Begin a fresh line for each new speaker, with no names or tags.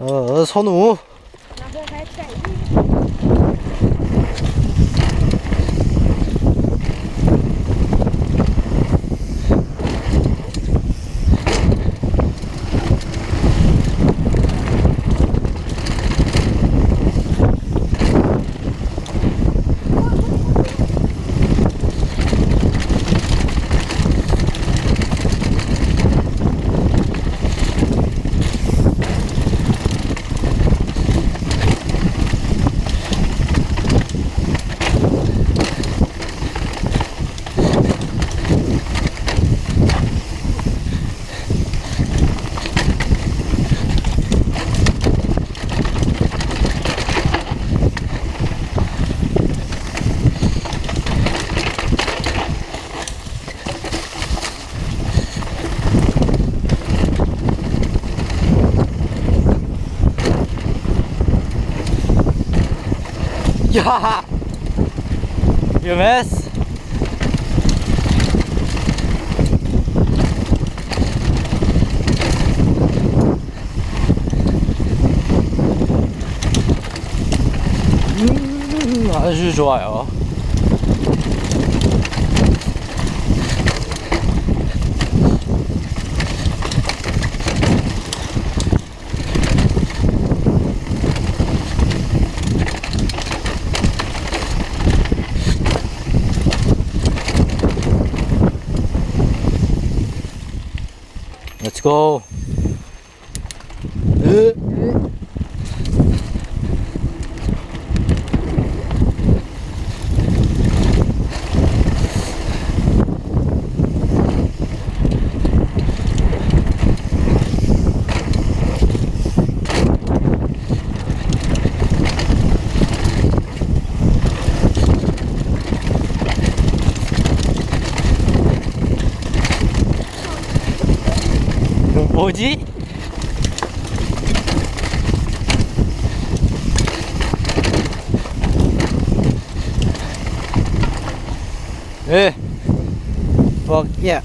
어, 선우. 야! 위험했어. 음, 아주 좋아요. Let's go. え、 뭐지? 예. 어, 예.